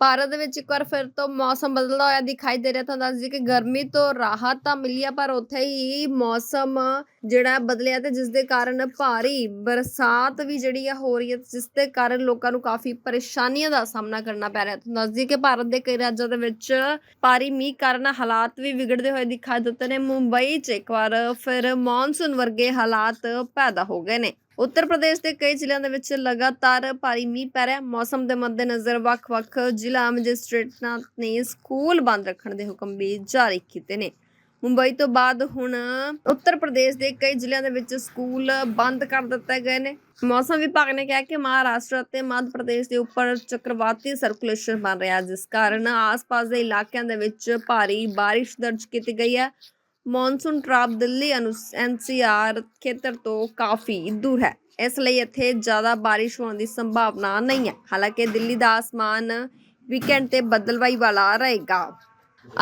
ਭਾਰਤ ਦੇ ਵਿੱਚ ਇੱਕ ਵਾਰ ਫਿਰ ਤੋਂ ਮੌਸਮ ਬਦਲਦਾ ਹੋਇਆ ਦਿਖਾਈ ਦੇ ਰਿਹਾ, ਤੁਹਾਨੂੰ ਦੱਸ ਦਈਏ ਕਿ ਗਰਮੀ ਤੋਂ ਰਾਹਤ ਤਾਂ ਮਿਲੀ ਆ, ਪਰ ਉੱਥੇ ਹੀ ਮੌਸਮ ਜਿਹੜਾ ਬਦਲਿਆ ਤੇ ਜਿਸ ਦੇ ਕਾਰਨ ਭਾਰੀ ਬਰਸਾਤ ਵੀ ਜਿਹੜੀ ਆ ਹੋ ਰਹੀ ਹੈ ਜਿਸ ਦੇ ਕਾਰਨ ਲੋਕਾਂ ਨੂੰ ਕਾਫੀ ਪਰੇਸ਼ਾਨੀਆਂ ਦਾ ਸਾਹਮਣਾ ਕਰਨਾ ਪੈ ਰਿਹਾ। ਤੁਹਾਨੂੰ ਦੱਸ ਦਈਏ ਕਿ ਭਾਰਤ ਦੇ ਕਈ ਰਾਜਾਂ ਦੇ ਵਿੱਚ ਭਾਰੀ ਮੀਂਹ ਕਾਰਨ ਹਾਲਾਤ ਵੀ ਵਿਗੜਦੇ ਹੋਏ ਦਿਖਾਈ ਦਿੱਤੇ ਨੇ। ਮੁੰਬਈ 'ਚ ਇੱਕ ਵਾਰ ਫਿਰ ਮੌਨਸੂਨ ਵਰਗੇ ਹਾਲਾਤ ਪੈਦਾ ਹੋ ਗਏ ਨੇ। ਉੱਤਰ ਪ੍ਰਦੇਸ਼ ਦੇ ਕਈ ਜ਼ਿਲ੍ਹਿਆਂ ਦੇ ਵਿੱਚ ਲਗਾਤਾਰ ਭਾਰੀ ਮੀਂਹ ਪੈ ਰਿਹਾ ਮੌਸਮ ਦੇ ਮੱਦੇਨਜ਼ਰ ਵੱਖ-ਵੱਖ ਜ਼ਿਲ੍ਹਾ ਮੈਜਿਸਟ੍ਰੇਟਾਂ ਨੇ ਸਕੂਲ ਬੰਦ ਰੱਖਣ ਦੇ ਹੁਕਮ ਵੀ ਜਾਰੀ ਕੀਤੇ ਨੇ। ਮੁੰਬਈ ਤੋਂ ਬਾਅਦ ਹੁਣ ਉੱਤਰ ਪ੍ਰਦੇਸ਼ ਦੇ ਕਈ ਜ਼ਿਲ੍ਹਿਆਂ ਦੇ ਵਿੱਚ ਸਕੂਲ ਬੰਦ ਕਰ ਦਿੱਤੇ ਗਏ ਨੇ। ਮੌਸਮ ਵਿਭਾਗ ਨੇ ਕਿਹਾ ਕਿ ਮਹਾਰਾਸ਼ਟਰ ਅਤੇ ਮੱਧ ਪ੍ਰਦੇਸ਼ ਦੇ ਉੱਪਰ ਚੱਕਰਵਾਤੀ ਸਰਕੂਲੇਸ਼ਨ ਬਣ ਰਿਹਾ ਜਿਸ ਕਾਰਨ ਆਸ-ਪਾਸ ਦੇ ਇਲਾਕਿਆਂ ਦੇ ਵਿੱਚ ਭਾਰੀ ਬਾਰਿਸ਼ ਦਰਜ ਕੀਤੀ ਗਈ ਹੈ। ਮੌਨਸੂਨ ਟਰਾਪ ਦਿੱਲੀ ਐਨਸੀਆਰ ਖੇਤਰ ਤੋਂ ਕਾਫੀ ਦੂਰ ਹੈ। ਇਸ ਲਈ ਇੱਥੇ ਜ਼ਿਆਦਾ ਬਾਰਿਸ਼ ਹੋਣ ਦੀ ਸੰਭਾਵਨਾ ਨਹੀਂ ਹੈ। ਹਾਲਾਂਕਿ ਦਿੱਲੀ ਦਾ ਆਸਮਾਨ ਵੀਕਐਂਡ ਤੇ ਬੱਦਲਵਾਈ ਵਾਲਾ ਰਹੇਗਾ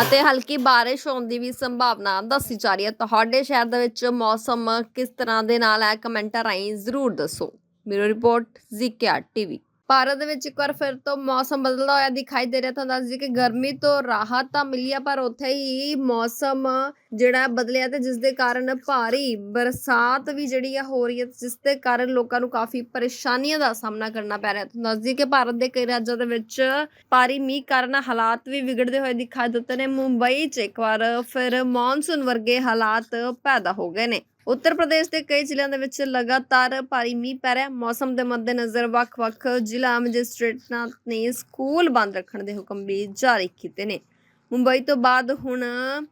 ਅਤੇ ਹਲਕੀ ਬਾਰਿਸ਼ ਹੋਣ ਦੀ ਵੀ ਸੰਭਾਵਨਾ ਦੱਸੀ ਜਾ ਰਹੀ ਹੈ। ਤੁਹਾਡੇ ਸ਼ਹਿਰ ਦੇ ਵਿੱਚ ਮੌਸਮ ਕਿਸ ਤਰ੍ਹਾਂ ਦੇ ਨਾਲ ਹੈ? ਕਮੈਂਟਾਂ ਰਾਹੀਂ ਜ਼ਰੂਰ ਦੱਸੋ। ਬਿਊਰੋ ਰਿਪੋਰਟ ਜ਼ੀਕਿਆ ਟੀਵੀ। ਭਾਰਤ ਦੇ ਵਿੱਚ ਇੱਕ ਵਾਰ ਫਿਰ ਤੋਂ ਮੌਸਮ ਬਦਲਦਾ ਹੋਇਆ ਦਿਖਾਈ ਦੇ ਰਿਹਾ, ਤੁਹਾਨੂੰ ਦੱਸ ਦਈਏ ਕਿ ਗਰਮੀ ਤੋਂ ਰਾਹਤ ਤਾਂ ਮਿਲੀ ਆ, ਪਰ ਉੱਥੇ ਹੀ ਮੌਸਮ ਜਿਹੜਾ ਬਦਲਿਆ ਤੇ ਜਿਸ ਦੇ ਕਾਰਨ ਭਾਰੀ ਬਰਸਾਤ ਵੀ ਜਿਹੜੀ ਆ ਹੋ ਰਹੀ ਹੈ ਜਿਸ ਦੇ ਕਾਰਨ ਲੋਕਾਂ ਨੂੰ ਕਾਫੀ ਪਰੇਸ਼ਾਨੀਆਂ ਦਾ ਸਾਹਮਣਾ ਕਰਨਾ ਪੈ ਰਿਹਾ। ਤੁਹਾਨੂੰ ਦੱਸ ਦਈਏ ਕਿ ਭਾਰਤ ਦੇ ਕਈ ਰਾਜਾਂ ਦੇ ਵਿੱਚ ਭਾਰੀ ਮੀਂਹ ਕਾਰਨ ਹਾਲਾਤ ਵੀ ਵਿਗੜਦੇ ਹੋਏ ਦਿਖਾਈ ਦਿੱਤੇ ਨੇ। ਮੁੰਬਈ 'ਚ ਇੱਕ ਵਾਰ ਫਿਰ ਮੌਨਸੂਨ ਵਰਗੇ ਹਾਲਾਤ ਪੈਦਾ ਹੋ ਗਏ ਨੇ। ਉੱਤਰ ਪ੍ਰਦੇਸ਼ ਦੇ ਕਈ ਜ਼ਿਲ੍ਹਿਆਂ ਦੇ ਵਿੱਚ ਲਗਾਤਾਰ ਭਾਰੀ ਮੀਂਹ ਪੈ ਰਿਹਾ ਮੌਸਮ ਦੇ ਮੱਦੇਨਜ਼ਰ ਵੱਖ-ਵੱਖ ਜ਼ਿਲ੍ਹਾ ਮੈਜਿਸਟ੍ਰੇਟਾਂ ਨੇ ਸਕੂਲ ਬੰਦ ਰੱਖਣ ਦੇ ਹੁਕਮ ਵੀ ਜਾਰੀ ਕੀਤੇ ਨੇ। ਮੁੰਬਈ ਤੋਂ ਬਾਅਦ ਹੁਣ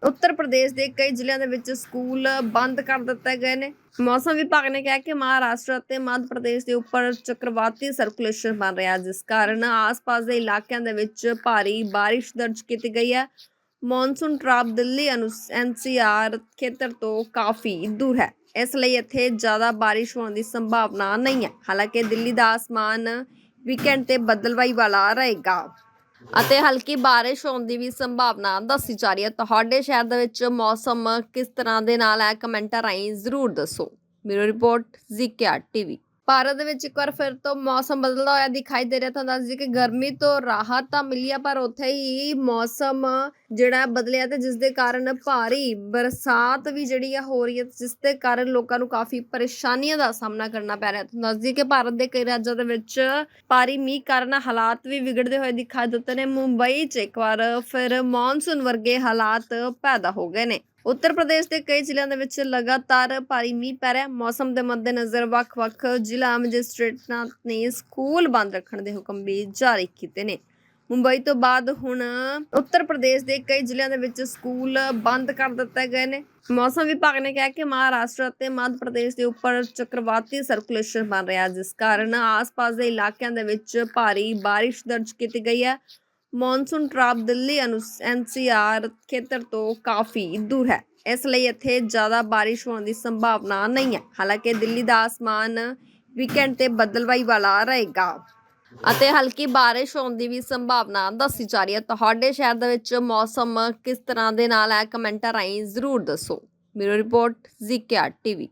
ਉੱਤਰ ਪ੍ਰਦੇਸ਼ ਦੇ ਕਈ ਜ਼ਿਲ੍ਹਿਆਂ ਦੇ ਵਿੱਚ ਸਕੂਲ ਬੰਦ ਕਰ ਦਿੱਤੇ ਗਏ ਨੇ। ਮੌਸਮ ਵਿਭਾਗ ਨੇ ਕਿਹਾ ਕਿ ਮਹਾਰਾਸ਼ਟਰ ਅਤੇ ਮੱਧ ਪ੍ਰਦੇਸ਼ ਦੇ ਉੱਪਰ ਚੱਕਰਵਾਤੀ ਸਰਕੂਲੇਸ਼ਨ ਬਣ ਰਿਹਾ ਜਿਸ ਕਾਰਨ ਆਸ-ਪਾਸ ਦੇ ਇਲਾਕਿਆਂ ਦੇ ਵਿੱਚ ਭਾਰੀ ਬਾਰਿਸ਼ ਦਰਜ ਕੀਤੀ ਗਈ ਹੈ। ਮੌਨਸੂਨ ਟਰਾਪ ਦਿੱਲੀ ਐਨਸੀਆਰ ਖੇਤਰ ਤੋਂ ਕਾਫੀ ਦੂਰ ਹੈ। ਇਸ ਲਈ ਇੱਥੇ ਜ਼ਿਆਦਾ ਬਾਰਿਸ਼ ਹੋਣ ਦੀ ਸੰਭਾਵਨਾ ਨਹੀਂ ਹੈ। ਹਾਲਾਂਕਿ ਦਿੱਲੀ ਦਾ ਆਸਮਾਨ ਵੀਕਐਂਡ ਤੇ ਬੱਦਲਵਾਈ ਵਾਲਾ ਰਹੇਗਾ ਅਤੇ ਹਲਕੀ ਬਾਰਿਸ਼ ਹੋਣ ਦੀ ਵੀ ਸੰਭਾਵਨਾ ਦੱਸੀ ਜਾ ਰਹੀ ਹੈ। ਤੁਹਾਡੇ ਸ਼ਹਿਰ ਦੇ ਵਿੱਚ ਮੌਸਮ ਕਿਸ ਤਰ੍ਹਾਂ ਦੇ ਨਾਲ ਹੈ? ਕਮੈਂਟਾਂ ਰਾਹੀਂ ਜ਼ਰੂਰ ਦੱਸੋ। ਬਿਊਰੋ ਰਿਪੋਰਟ ਜ਼ੀਕਿਆ ਟੀਵੀ। ਭਾਰਤ ਦੇ ਵਿੱਚ ਇੱਕ ਵਾਰ ਫਿਰ ਤੋਂ ਮੌਸਮ ਬਦਲਦਾ ਹੋਇਆ ਦਿਖਾਈ ਦੇ ਰਿਹਾ, ਤੁਹਾਨੂੰ ਦੱਸ ਦਈਏ ਕਿ ਗਰਮੀ ਤੋਂ ਰਾਹਤ ਤਾਂ ਮਿਲੀ ਆ, ਪਰ ਉੱਥੇ ਹੀ ਮੌਸਮ ਜਿਹੜਾ ਬਦਲਿਆ ਤੇ ਜਿਸ ਦੇ ਕਾਰਨ ਭਾਰੀ ਬਰਸਾਤ ਵੀ ਜਿਹੜੀ ਆ ਹੋ ਰਹੀ ਹੈ ਜਿਸ ਦੇ ਕਾਰਨ ਲੋਕਾਂ ਨੂੰ ਕਾਫੀ ਪਰੇਸ਼ਾਨੀਆਂ ਦਾ ਸਾਹਮਣਾ ਕਰਨਾ ਪੈ ਰਿਹਾ। ਤੁਹਾਨੂੰ ਦੱਸ ਦਈਏ ਕਿ ਭਾਰਤ ਦੇ ਕਈ ਰਾਜਾਂ ਦੇ ਵਿੱਚ ਭਾਰੀ ਮੀਂਹ ਕਾਰਨ ਹਾਲਾਤ ਵੀ ਵਿਗੜਦੇ ਹੋਏ ਦਿਖਾਈ ਦਿੱਤੇ ਨੇ। ਮੁੰਬਈ 'ਚ ਇੱਕ ਵਾਰ ਫਿਰ ਮੌਨਸੂਨ ਵਰਗੇ ਹਾਲਾਤ ਪੈਦਾ ਹੋ ਗਏ ਨੇ। ਉੱਤਰ ਪ੍ਰਦੇਸ਼ ਦੇ ਕਈ ਜ਼ਿਲ੍ਹਿਆਂ ਦੇ ਵਿੱਚ ਲਗਾਤਾਰ ਭਾਰੀ ਮੀਂਹ ਪੈ ਰਿਹਾ ਮੌਸਮ ਦੇ ਮੱਦੇਨਜ਼ਰ ਵੱਖ-ਵੱਖ ਜ਼ਿਲ੍ਹਾ ਮੈਜਿਸਟ੍ਰੇਟਾਂ ਨੇ ਸਕੂਲ ਬੰਦ ਰੱਖਣ ਦੇ ਹੁਕਮ ਵੀ ਜਾਰੀ ਕੀਤੇ ਨੇ। ਮੁੰਬਈ ਤੋਂ ਬਾਅਦ ਹੁਣ ਉੱਤਰ ਪ੍ਰਦੇਸ਼ ਦੇ ਕਈ ਜ਼ਿਲ੍ਹਿਆਂ ਦੇ ਵਿੱਚ ਸਕੂਲ ਬੰਦ ਕਰ ਦਿੱਤੇ ਗਏ ਨੇ। ਮੌਸਮ ਵਿਭਾਗ ਨੇ ਕਿਹਾ ਕਿ ਮਹਾਰਾਸ਼ਟਰ ਅਤੇ ਮੱਧ ਪ੍ਰਦੇਸ਼ ਦੇ ਉੱਪਰ ਚੱਕਰਵਾਤੀ ਸਰਕੂਲੇਸ਼ਨ ਬਣ ਰਿਹਾ ਜਿਸ ਕਾਰਨ ਆਸ-ਪਾਸ ਦੇ ਇਲਾਕਿਆਂ ਦੇ ਵਿੱਚ ਭਾਰੀ ਬਾਰਿਸ਼ ਦਰਜ ਕੀਤੀ ਗਈ ਹੈ। ਮੌਨਸੂਨ ਟਰਾਪ ਦਿੱਲੀ ਐਨਸੀਆਰ ਖੇਤਰ ਤੋਂ ਕਾਫੀ ਦੂਰ ਹੈ। ਇਸ ਲਈ ਇੱਥੇ ਜ਼ਿਆਦਾ ਬਾਰਿਸ਼ ਹੋਣ ਦੀ ਸੰਭਾਵਨਾ ਨਹੀਂ ਹੈ। ਹਾਲਾਂਕਿ ਦਿੱਲੀ ਦਾ ਆਸਮਾਨ ਵੀਕਐਂਡ ਤੇ ਬੱਦਲਵਾਈ ਵਾਲਾ ਰਹੇਗਾ। ਅਤੇ ਹਲਕੀ ਬਾਰਿਸ਼ ਹੋਣ ਦੀ ਵੀ ਸੰਭਾਵਨਾ ਦੱਸੀ ਜਾ ਰਹੀ ਹੈ। ਤੁਹਾਡੇ ਸ਼ਹਿਰ ਦੇ ਵਿੱਚ ਮੌਸਮ ਕਿਸ ਤਰ੍ਹਾਂ ਦੇ ਨਾਲ ਹੈ? ਕਮੈਂਟਾਂ ਰਾਹੀਂ ਜ਼ਰੂਰ ਦੱਸੋ। ਬਿਊਰੋ ਰਿਪੋਰਟ, ਜ਼ੀਕਿਆ ਟੀਵੀ।